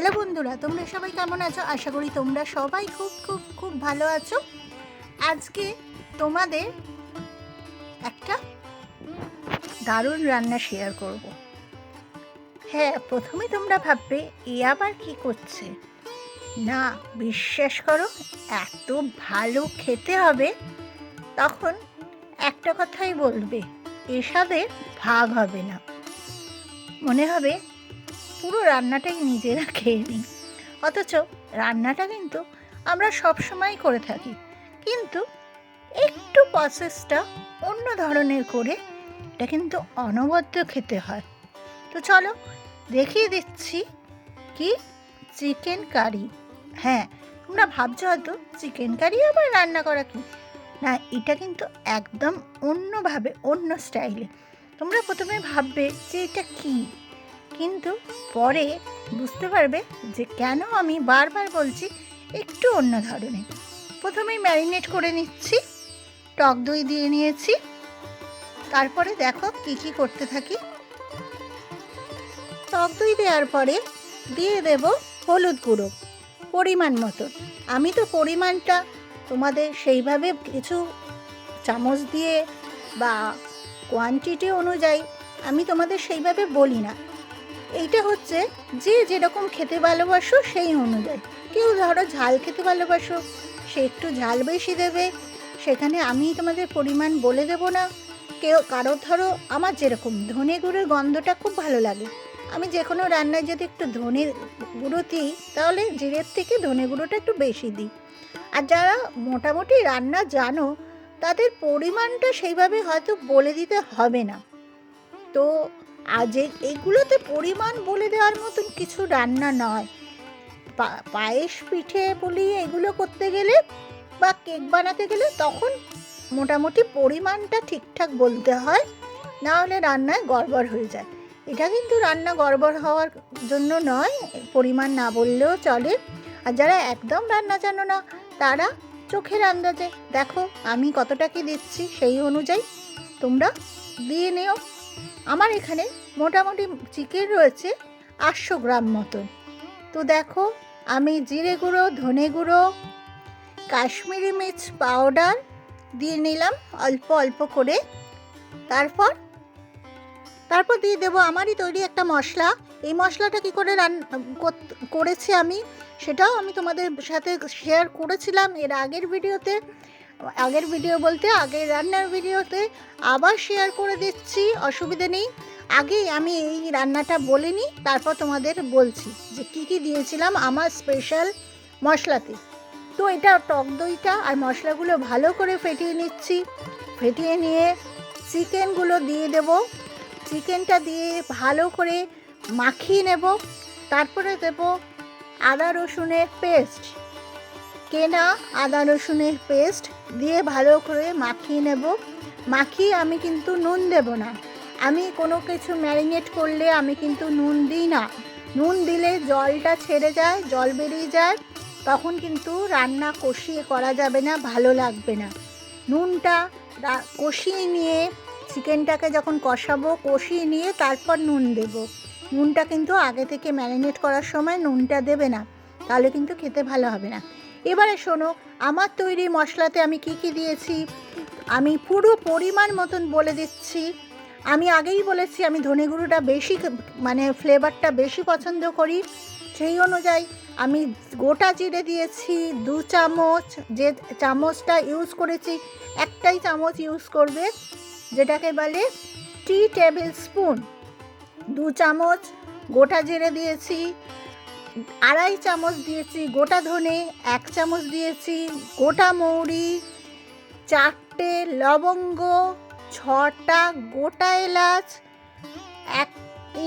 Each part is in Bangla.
হ্যালো বন্ধুরা, তোমরা সবাই কেমন আছো? আশা করি তোমরা সবাই খুব খুব খুব ভালো আছো। আজকে তোমাদের একটা দারুণ রান্না শেয়ার করব। হ্যাঁ প্রথমে তোমরা ভাববে, এ আবার কি করছে? না, বিশ্বাস করো, এত ভালো খেতে হবে, তখন একটা কথাই বলবে এসবে ভাগ হবে না। মনে হবে পুরো রান্নাটাই নিজেরা খেয়ে নিই অথচ রান্নাটা কিন্তু আমরা সব সময় করে থাকি। কিন্তু একটু প্রসেসটা অন্য ধরনের করে এটা কিন্তু অনবদ্য খেতে হয়। তো চলো দেখিয়ে দিচ্ছি কি চিকেন কারি হ্যাঁ তোমরা ভাবছ হয়তো চিকেন কারি আবার রান্না করা কি? না, এটা কিন্তু একদম অন্যভাবে, অন্য স্টাইলে তোমরা প্রথমে ভাববে যে এটা কী? কিন্তু পরে বুঝতে পারবে যে কেন আমি বারবার বলছি একটু অন্য ধরনের। প্রথমেই ম্যারিনেট করে নিচ্ছি, টক দই দিয়ে নিয়েছি। তারপরে দেখো কি কি করতে থাকি। টক দই দেওয়ার পরে দিয়ে দেব হলুদ গুঁড়ো, পরিমাণ মতো। আমি তো পরিমাণটা তোমাদের সেইভাবে কিছু চামচ দিয়ে বা কোয়ান্টিটি অনুযায়ী আমি তোমাদের সেইভাবে বলি না। এইটা হচ্ছে যে যেরকম খেতে ভালোবাসো সেই অনুযায়ী। কেউ ধরো ঝাল খেতে ভালোবাসো, সে একটু ঝাল বেশি দেবে, সেখানে আমি তোমাদের পরিমাণ বলে দেব না। কেউ, কারও ধরো আমার যেরকম ধনে গুঁড়োর গন্ধটা খুব ভালো লাগে। আমি যে কোনো রান্নায় যদি একটু ধনে গুঁড়ো দিই, তাহলে জিরের থেকে ধনে গুঁড়োটা একটু বেশি দিই। আর যারা মোটামুটি রান্না জানো, তাদের পরিমাণটা সেইভাবে হয়তো বলে দিতে হবে না। তো আজ এগুলোতে পরিমাণ বলে দেওয়ার মতন কিছু রান্না নয়। পায়েস পিঠে বলি এগুলো করতে গেলে বা কেক বানাতে গেলে তখন মোটামুটি পরিমাণটা ঠিকঠাক বলতে হয়, না হলে রান্নায় গড়বড় হয়ে যায়। এটা কিন্তু রান্না গড়বড় হওয়ার জন্য নয়, পরিমাণ না বললেও চলে। আর যারা একদম রান্না জানো না, তারা চোখের আন্দাজে, দেখো, আমি কতটা কি দিচ্ছি সেই অনুযায়ী তোমরা দিয়ে নিও। আমার এখানে মোটামুটি চিকেন রয়েছে আটশো গ্রাম মতন। তো দেখো, আমি জিরে গুঁড়ো, ধনে গুঁড়ো, কাশ্মীরি মির্চ পাউডার দিয়ে নিলাম অল্প অল্প করে। তারপর তারপর দিয়ে দেবো আমারই তৈরি একটা মশলা। এই মশলাটা কি করে রান কর- করেছি আমি, সেটাও আমি তোমাদের সাথে শেয়ার করেছিলাম এর আগের ভিডিওতে আগের ভিডিও বলতে, আগের রান্নার ভিডিওতে আবার শেয়ার করে দিচ্ছি, অসুবিধে নেই। আগেই আমি এই রান্নাটা বলে নিই তারপর তোমাদের বলছি যে কি কি দিয়েছিলাম আমার স্পেশাল মশলাতে। তো এটা টক দইটা আর মশলাগুলো ভালো করে ফেটিয়ে নিচ্ছি। ফেটিয়ে নিয়ে চিকেনগুলো দিয়ে দেব। চিকেনটা দিয়ে ভালো করে মাখিয়ে নেব। তারপরে দেব আদা রসুনের পেস্ট কেনা আদা রসুনের পেস্ট দিয়ে ভালো করে মাখিয়ে নেব। মাখিয়ে আমি কিন্তু নুন দেব না। আমি কোনো কিছু ম্যারিনেট করলে আমি কিন্তু নুন দিই না। নুন দিলে জলটা ছেড়ে যায়, জল বেরিয়ে যায়। তখন কিন্তু রান্না কষিয়ে করা যাবে না, ভালো লাগবে না। নুনটা কষিয়ে নিয়ে চিকেনটাকে যখন কষাবো, কষিয়ে নিয়ে তারপর নুন দেব। নুনটা কিন্তু আগে থেকে ম্যারিনেট করার সময় নুনটা দেবে না। তাহলে কিন্তু খেতে ভালো হবে না। এবারে শোনো, আমার তৈরি মশলাতে আমি কি কি দিয়েছি? আমি পুরো পরিমাণ মতন বলে দিচ্ছি। আমি আগেই বলেছি আমি ধনে গুঁড়োটা বেশি মানে ফ্লেভারটা বেশি পছন্দ করি। সেই অনুযায়ী আমি গোটা জিরে দিয়েছি, দু চামচ যে চামচটা ইউজ করেছি, একটাই চামচ ইউজ করবে, যেটাকে বলে টি টেবিল স্পুন। দু চামচ গোটা জিরে দিয়েছি আড়াই চামচ দিয়েছি গোটা ধনে, এক চামচ দিয়েছি গোটা মৌরি, চারটে লবঙ্গ, ছটা গোটা এলাচ, এক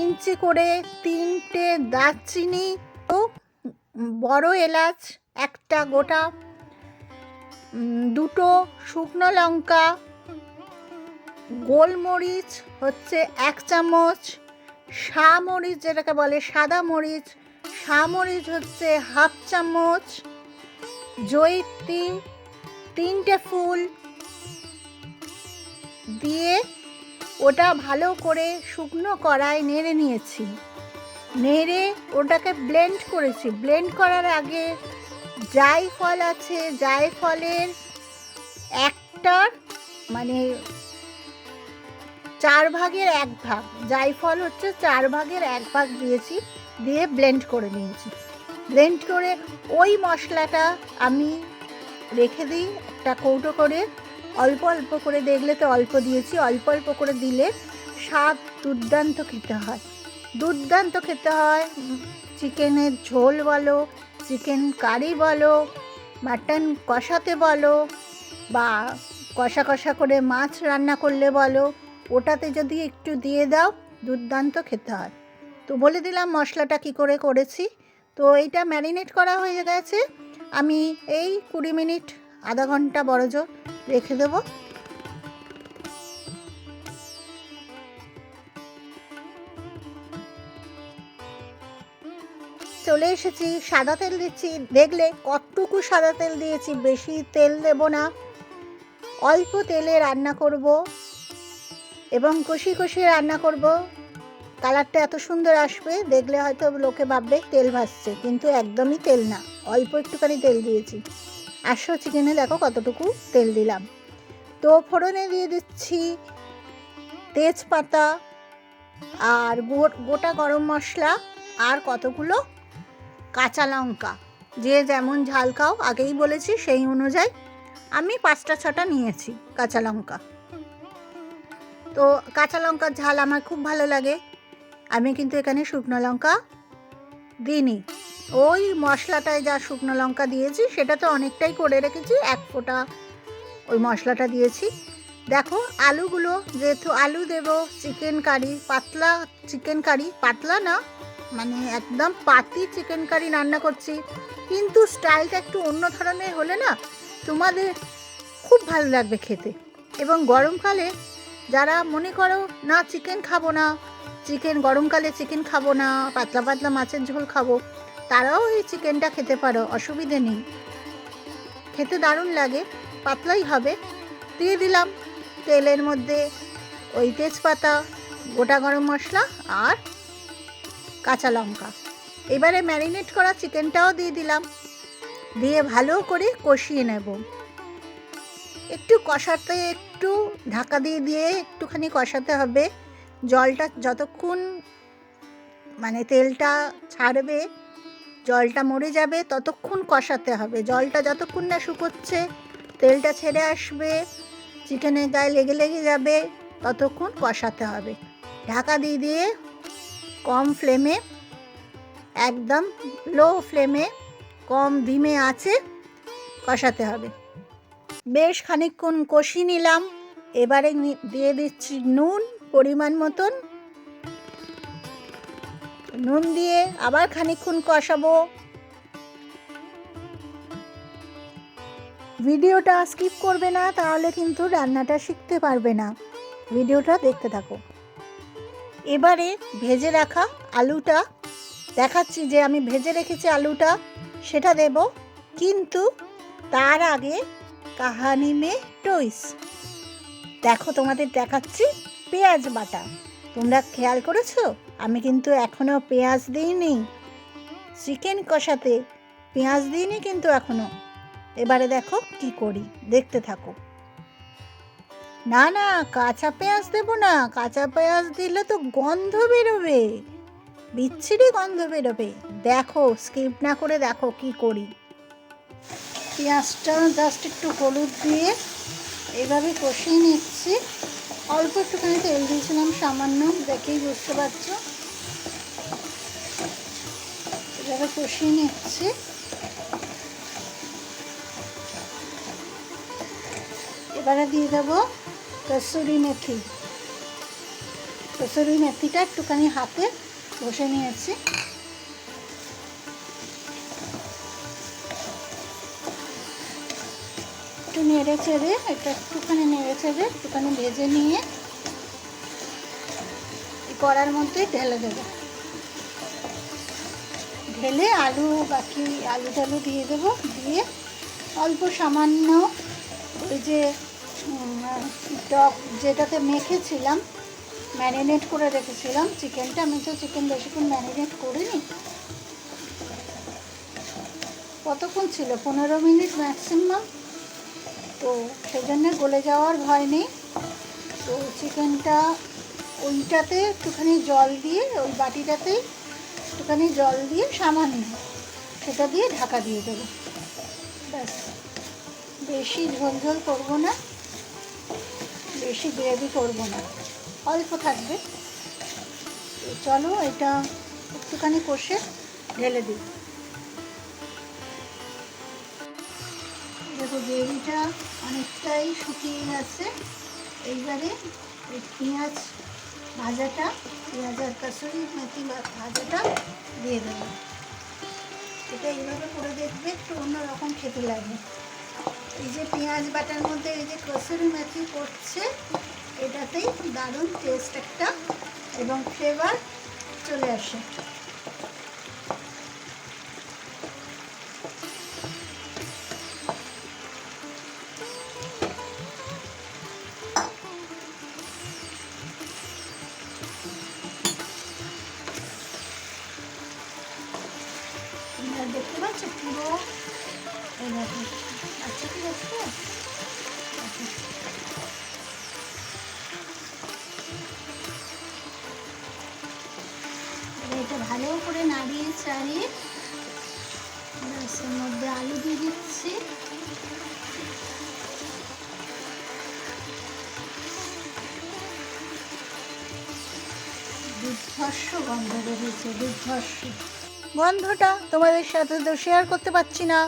ইঞ্চি করে তিনটে দারচিনি ও বড় এলাচ, একটা গোটা দুটো শুকনো লঙ্কা, গোলমরিচ হচ্ছে এক চামচ মরিচ যেটাকে বলে সাদা মরিচ সা মরিচ হচ্ছে হাফ চামচ জয়িত্রী তিনটে ফুল দিয়ে ওটা ভালো করে শুকনো কড়ায় নেড়ে নিয়েছি। নেড়ে ওটাকে ব্লেন্ড করেছি। ব্লেন্ড করার আগে জাই ফল আছে জাই ফলের একটার মানে চার ভাগের এক ভাগ। জায়ফল হচ্ছে চার ভাগের এক ভাগ দিয়েছি। দিয়ে ব্লেন্ড করে নিয়েছি। ব্লেন্ড করে ওই মশলাটা আমি রেখে দিই একটা কৌটো করে। অল্প অল্প করে দেখলে তো অল্প দিয়েছি, অল্প অল্প করে দিলে স্বাদ দুর্দান্ত খেতে হয়। দুর্দান্ত খেতে হয়, চিকেনের ঝোল বলো, চিকেন কারি বলো, মাটন কষাতে বলো, বা কষা কষা করে মাছ রান্না করলে বলো, ওটাতে যদি একটু দিয়ে দাও, দুর্দান্ত খেতে হয়। তো বলে দিলাম মশলাটা কি করে করেছি। তো এইটা ম্যারিনেট করা হয়ে গেছে। আমি এই কুড়ি মিনিট আধা ঘণ্টা বড় জোর রেখে দেবো। চলে এসেছি, সাদা তেল দিচ্ছি। দেখলে কতটুকু সাদা তেল দিয়েছি, বেশি তেল দেব না। অল্প তেলে রান্না করব এবং কষি কষি রান্না করব। কালারটা এত সুন্দর আসবে, দেখলে হয়তো লোকে ভাববে তেল ভাসছে কিন্তু একদমই তেল না, অল্প একটুখানি তেল দিয়েছি। আসো চিকেনে দেখো কতটুকু তেল দিলাম। তো ফোড়নে দিয়ে দিচ্ছি তেজপাতা আর গোটা গরম মশলা আর কতগুলো কাঁচা লঙ্কা। যে যেমন ঝাল খাও, আগেই বলেছি সেই অনুযায়ী আমি পাঁচটা ছটা নিয়েছি কাঁচা লঙ্কা। তো কাঁচা লঙ্কার ঝাল আমার খুব ভালো লাগে। আমি কিন্তু এখানে শুকনো লঙ্কা দিইনি। ওই মশলাটায় যা শুকনো লঙ্কা দিয়েছি, সেটা তো অনেকটাই করে রেখেছি, এক ফোঁটা ওই মশলাটা দিয়েছি। দেখো, আলুগুলো যেহেতু আলু দেব, চিকেন কারি, পাতলা চিকেন কারি, পাতলা না মানে একদম পাতি চিকেন কারি রান্না করছি। কিন্তু স্টাইলটা একটু অন্য ধরনের হলে না, তোমাদের খুব ভালো লাগবে খেতে। এবং গরমকালে যারা মনে করো, না, চিকেন খাব না চিকেন, গরমকালে চিকেন খাব না, পাতলা পাতলা মাছের ঝোল খাব, তারাও এই চিকেনটা খেতে পারো, অসুবিধে নেই। খেতে দারুণ লাগে, পাতলাই হবে। দিয়ে দিলাম তেলের মধ্যে ওই তেজপাতা, গোটা গরম মশলা আর কাঁচা লঙ্কা। এবারে ম্যারিনেট করা চিকেনটাও দিয়ে দিলাম। দিয়ে ভালো করে কষিয়ে নেব। একটু কষাতে একটু ঢাকা দিয়ে দিয়ে একটুখানি কষাতে হবে। জলটা যতক্ষণ মানে তেলটা ছাড়বে, জলটা মরে যাবে ততক্ষণ কষাতে হবে। জলটা যতক্ষণ না শুকোচ্ছে, তেলটা ছেড়ে আসবে চিকেনের গায়ে লেগে লেগে যাবে, ততক্ষণ কষাতে হবে। ঢাকা দিয়ে দিয়ে কম ফ্লেমে, একদম লো ফ্লেমে কম ডিমে আছে, কষাতে হবে। বেশ খানিকক্ষণ কষি নিলাম। এবারে দিয়ে দিচ্ছি নুন। পরিমাণ মতন। নুন দিয়ে আবার খানিকক্ষণ কষাবো। ভিডিওটা স্কিপ করবে না, তাহলে কিন্তু রান্নাটা শিখতে পারবে না। ভিডিওটা দেখতে থাকো। এবারে ভেজে রাখা আলুটা। দেখাচ্ছি যে আমি ভেজে রেখেছি আলুটা, সেটা দেব। কিন্তু তার আগে কাহানি মে টইস। দেখো তোমাদের দেখাচ্ছি পেঁয়াজ বাটা। তোমরা খেয়াল করেছ? আমি কিন্তু এখনও পেঁয়াজ দিইনি। চিকেন কষাতে পেঁয়াজ দিইনি কিন্তু এখনও এবারে দেখো কি করি, দেখতে থাকো। না না, কাঁচা পেঁয়াজ দেবো না। কাঁচা পেঁয়াজ দিলে তো গন্ধ বেরোবে। বিচ্ছিরি গন্ধ বেরোবে। দেখো স্কিপ না করে দেখো কি করি। পেঁয়াজটা জাস্ট একটু হলুদ দিয়ে এভাবে কষিয়ে নিচ্ছি। অল্প একটুখানি তেল দিয়েছিলাম, সামান্য, দেখেই বুঝতে পারছ। এভাবে কষিয়ে নিচ্ছি। এবারে দিয়ে দেবো কসুরি মেথি। কসুরি মেথিটা একটুখানি হাতে বসে নিয়েছি। একটু নেড়ে চেড়ে, এটা একটুখানি নেড়ে চেড়ে, একটুখানি ভেজে নিয়ে কড়ার মধ্যেই ঢেলে দেবো। ঢেলে আলু, বাকি আলু টালু দিয়ে দেবো, দিয়ে অল্প সামান্য ওই যে টক যেটাতে মেখেছিলাম, ম্যারিনেট করে রেখেছিলাম, চিকেনটা আমি তো চিকেন বেশিক্ষণ ম্যারিনেট করিনি। কতক্ষণ ছিল? পনেরো মিনিট ম্যাক্সিমাম। তো সেজন্য গলে যাওয়ার ভয় নেই। তো চিকেনটা ওইটাতে একটুখানি জল দিয়ে, ওই বাটিটাতেই একটুখানি জল দিয়ে সামান্য সেটা দিয়ে ঢাকা দিয়ে দেবো। ব্যাস, বেশি ঝোল ঝোল করব না, বেশি গ্রেভি করব না, অল্প থাকবে। চলো এটা একটুখানি কষে ঢেলে দিই। গ্রেভিটা অনেকটাই শুকিয়ে গেছে। এইবারে এই পেঁয়াজ ভাজাটা, পেঁয়াজ আর কাসুরি মেথি ভাজাটা দিয়ে দেবো। এটা এইভাবে করে দেখবে, একটু অন্যরকম খেতে লাগে। এই যে পেঁয়াজ বাটার মধ্যে এই যে কসুরি মেথি পড়ছে এটাতেই দারুণ টেস্ট একটা এবং ফ্লেভার চলে আসে। তোমরা পুরো আচ্ছা ঠিক আছে? আচ্ছা। এটা ভালো করে নাড়িয়ে চাড়িয়ে মধ্যে আলু দিয়ে দিচ্ছি দুর্ধর্ষ গন্ধ বেরিয়েছে দুর্ধর্ষ গন্ধটা তোমাদের সাথে তো শেয়ার করতে পারছি না।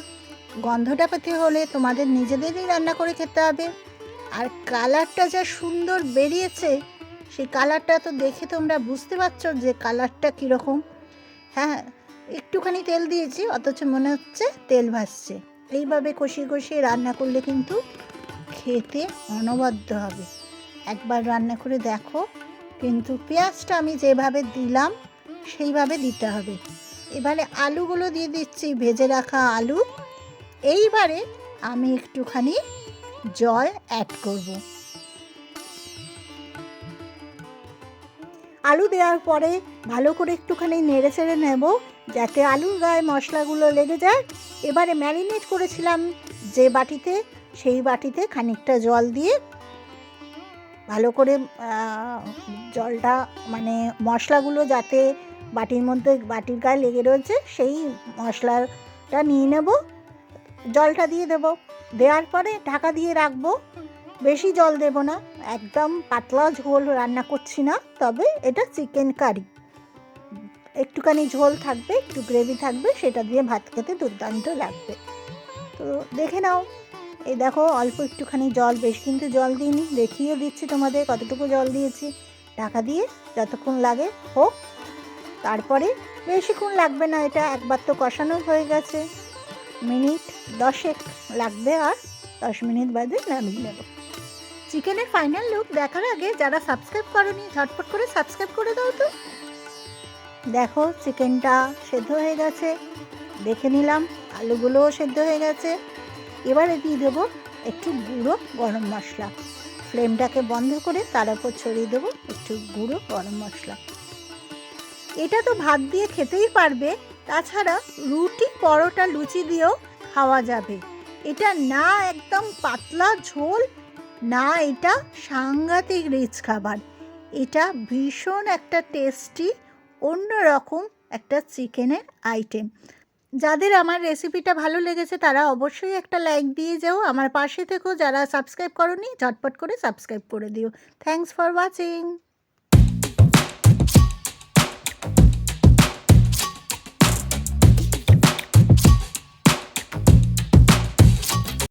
গন্ধটা পেতে হলে তোমাদের নিজেদেরই রান্না করে খেতে হবে। আর কালারটা যা সুন্দর বেরিয়েছে, সেই কালারটা তো দেখে তোমরা বুঝতে পারছ যে কালারটা কীরকম। হ্যাঁ একটুখানি তেল দিয়েছি, অথচ মনে হচ্ছে তেল ভাসছে। এইভাবে কষিয়ে কষিয়ে রান্না করলে কিন্তু খেতে অনবদ্য হবে। একবার রান্না করে দেখো, কিন্তু পেঁয়াজটা আমি যেভাবে দিলাম, সেইভাবে দিতে হবে। এবারে আলুগুলো দিয়ে দিচ্ছি, ভেজে রাখা আলু। এইবারে আমি একটুখানি জল অ্যাড করব। আলু দেওয়ার পরে ভালো করে একটুখানি নেড়ে চেড়ে নেব, যাতে আলুর গায়ে মশলাগুলো লেগে যায়। এবারে ম্যারিনেট করেছিলাম যে বাটিতে, সেই বাটিতে খানিকটা জল দিয়ে ভালো করে জলটা মানে মশলাগুলো যাতে বাটির মধ্যে, বাটির গায়ে লেগে রয়েছে, সেই মশলাটা নিয়ে নেব। জলটা দিয়ে দেব। দেওয়ার পরে ঢাকা দিয়ে রাখব। বেশি জল দেব না। একদম পাতলা ঝোল রান্না করছি না, তবে এটা চিকেন কারি। একটুখানি ঝোল থাকবে, একটু গ্রেভি থাকবে, সেটা দিয়ে ভাত খেতে দুর্দান্ত লাগবে। তো দেখে নাও। এই দেখো, অল্প একটুখানি জল, বেশি কিন্তু জল দিইনি। দেখিয়ে দিচ্ছি তোমাদের কতটুকু জল দিয়েছি। ঢাকা দিয়ে যতক্ষণ লাগে, হোক। তারপরে বেশিক্ষণ লাগবে না, এটা একবার তো কষানো হয়ে গেছে। মিনিট দশেক লাগবে আর দশ মিনিট বাদে নামিয়ে নেব। চিকেনের ফাইনাল লুক দেখার আগে যারা সাবস্ক্রাইব করেনি, ঝটপট করে সাবস্ক্রাইব করে দাও তো। দেখো চিকেনটা সেদ্ধ হয়ে গেছে, দেখে নিলাম আলুগুলোও সেদ্ধ হয়ে গেছে। এবারে দিয়ে দেবো একটু গুঁড়ো গরম মশলা। ফ্লেমটাকে বন্ধ করে তার উপর ছড়িয়ে দেবো একটু গুঁড়ো গরম মশলা। এটা তো ভাত দিয়ে খেতেই পারবে। তাছাড়া রুটি, পরোটা, লুচি দিয়েও খাওয়া যাবে। এটা না একদম পাতলা ঝোল, না এটা সাংঘাতিক রিচ খাবার। এটা ভীষণ একটা টেস্টি, অন্যরকম একটা চিকেনের আইটেম। যাদের আমার রেসিপিটা ভালো লেগেছে, তারা অবশ্যই একটা লাইক দিয়ে যাও। আমার পাশে থেকেও যারা সাবস্ক্রাইব করনি, ঝটপট করে সাবস্ক্রাইব করে দিও। Thanks for watching.